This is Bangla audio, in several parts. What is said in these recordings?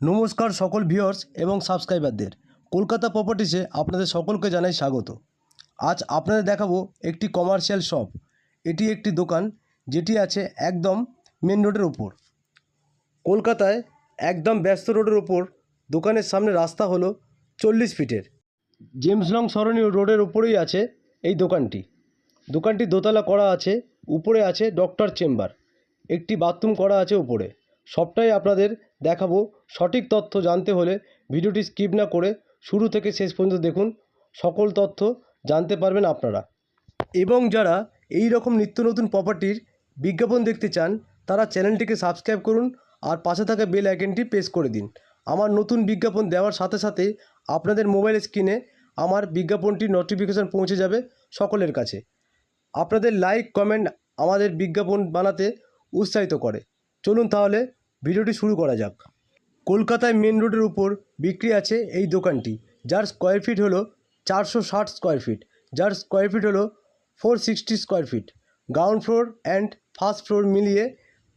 নমস্কার সকল ভিউয়ার্স এবং সাবস্ক্রাইবারদের। কলকাতা প্রপার্টিসে আপনাদের সকলকে জানাই স্বাগত। আজ আপনাদের দেখাবো একটি কমার্শিয়াল শপ এটি একটি দোকান যেটি আছে একদম মেন রোডের ওপর কলকাতায় একদম ব্যস্ত রোডের ওপর দোকানের সামনে রাস্তা হলো চল্লিশ ফিটের। জেমস লং সরণীয় রোডের ওপরেই আছে এই দোকানটি। দোকানটি দোতলা করা আছে, উপরে আছে ডক্টর চেম্বার একটি বাথরুম করা আছে উপরে। সবটাই আপনাদের দেখাবো। সঠিক তথ্য জানতে হলে ভিডিওটি স্কিপ না করে শুরু থেকে শেষ পর্যন্ত দেখুন। সকল তথ্য জানতে পারবেন আপনারা। এবং যারা এই রকম নিত্য নতুন প্রপার্টির বিজ্ঞাপন দেখতে চান, তারা চ্যানেলটিকে সাবস্ক্রাইব করুন আর পাশে থাকা বেল আইকনটি প্রেস করে দিন। আমার নতুন বিজ্ঞাপন দেওয়ার সাথে সাথে আপনাদের মোবাইল স্ক্রিনে আমার বিজ্ঞাপনটির নোটিফিকেশান পৌঁছে যাবে সকলের কাছে। আপনাদের লাইক কমেন্ট আমাদের বিজ্ঞাপন বানাতে উৎসাহিত করে। চলুন তাহলে ভিডিওটি শুরু করা যাক। কলকাতায় মেন রোডের উপর বিক্রি আছে এই দোকানটি, যার স্কোয়ার ফিট হলো চারশো ষাট স্কোয়ার ফিট যার স্কোয়ার ফিট হলো four sixty square feet ground floor and first floor মিলিয়ে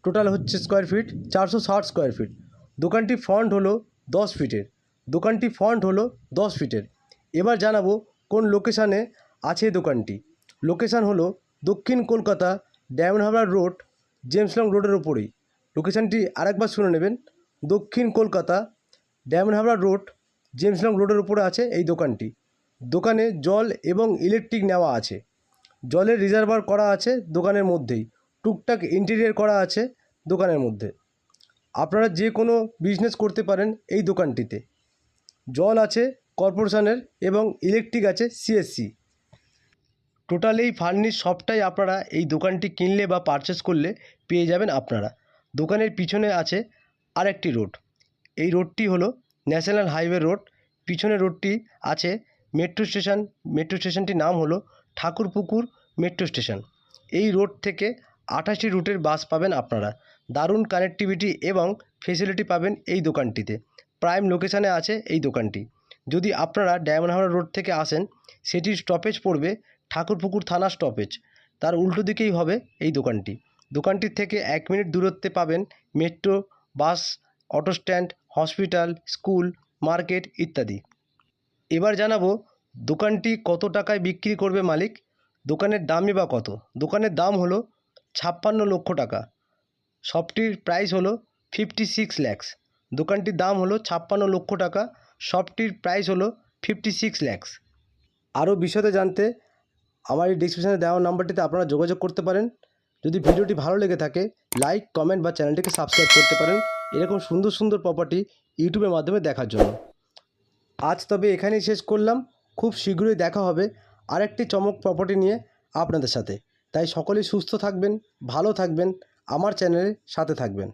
টোটাল হচ্ছে স্কোয়ার ফিট চারশো ষাট স্কোয়ার ফিট দোকানটি ফ্রন্ট হলো দশ ফিটের দোকানটি ফ্রন্ট হলো দশ ফিটের এবার জানাব কোন লোকেশানে আছে দোকানটি। লোকেশান হলো দক্ষিণ Kolkata Diamond Harbour road James Long রোডের ওপরেই লোকেশানটি আরেকবার শুনে নেবেন। দক্ষিণ Kolkata, Diamond Harbour road James Long রোডের উপরে আছে এই দোকানটি। দোকানে জল এবং ইলেকট্রিক নেওয়া আছে। জলের রিজার্ভার করা আছে দোকানের মধ্যেই। টুকটাক ইন্টেরিয়ার করা আছে দোকানের মধ্যে। আপনারা যে কোনো বিজনেস করতে পারেন এই দোকানটিতে। জল আছে কর্পোরেশনের এবং ইলেকট্রিক আছে সিএসসি টোটাল এই ফার্নিশ সবটাই আপনারা এই দোকানটি কিনলে বা পারচেস করলে পেয়ে যাবেন আপনারা। দোকানের পিছনে আছে আরেকটি রোড। এই রোডটি হলো ন্যাশনাল হাইওয়ে রোড। পিছনে রোডটি আছে মেট্রো স্টেশন। মেট্রো স্টেশনটির নাম হলো ঠাকুরপুকুর মেট্রো স্টেশন। এই রোড থেকে আঠাশটি রুটের বাস পাবেন আপনারা। দারুণ কানেক্টিভিটি এবং ফেসিলিটি পাবেন এই দোকানটিতে। প্রাইম লোকেশানে আছে এই দোকানটি। যদি আপনারা ডায়মন্ড হারবার রোড থেকে আসেন, সেটির স্টপেজ পড়বে ঠাকুরপুকুর থানা স্টপেজ তার উল্টো দিকেই হবে এই দোকানটি। দোকানটির থেকে এক মিনিট দূরত্বে পাবেন metro, bus auto stand hospital, school, market ইত্যাদি। এবার জানাব দোকানটি কত টাকায় বিক্রি করবে মালিক? দোকানের দামই বা কত? দোকানের দাম হলো ছাপ্পান্ন লক্ষ টাকা। শপটির প্রাইস হলো ফিফটি সিক্স ল্যাক্স দোকানটির দাম হলো ছাপ্পান্ন লক্ষ টাকা। শপটির প্রাইস হলো ফিফটি সিক্স ল্যাক্স আরও বিশদে জানতে আমার এই ডিসক্রিপশানে দেওয়া নাম্বারটিতে আপনারা যোগাযোগ করতে পারেন। যদি ভিডিওটি ভালো লেগে থাকে লাইক কমেন্ট বা চ্যানেলটিকে সাবস্ক্রাইব করতে পারেন। এরকম সুন্দর সুন্দর প্রপার্টি ইউটিউবের মাধ্যমে দেখার জন্য। আজ তবে এখানেই শেষ করলাম। খুব শীঘ্রই দেখা হবে আরেকটি চমক প্রপার্টি নিয়ে আপনাদের সাথে। তাই সকলেই সুস্থ থাকবেন, ভালো থাকবেন, আমার চ্যানেলের সাথে থাকবেন।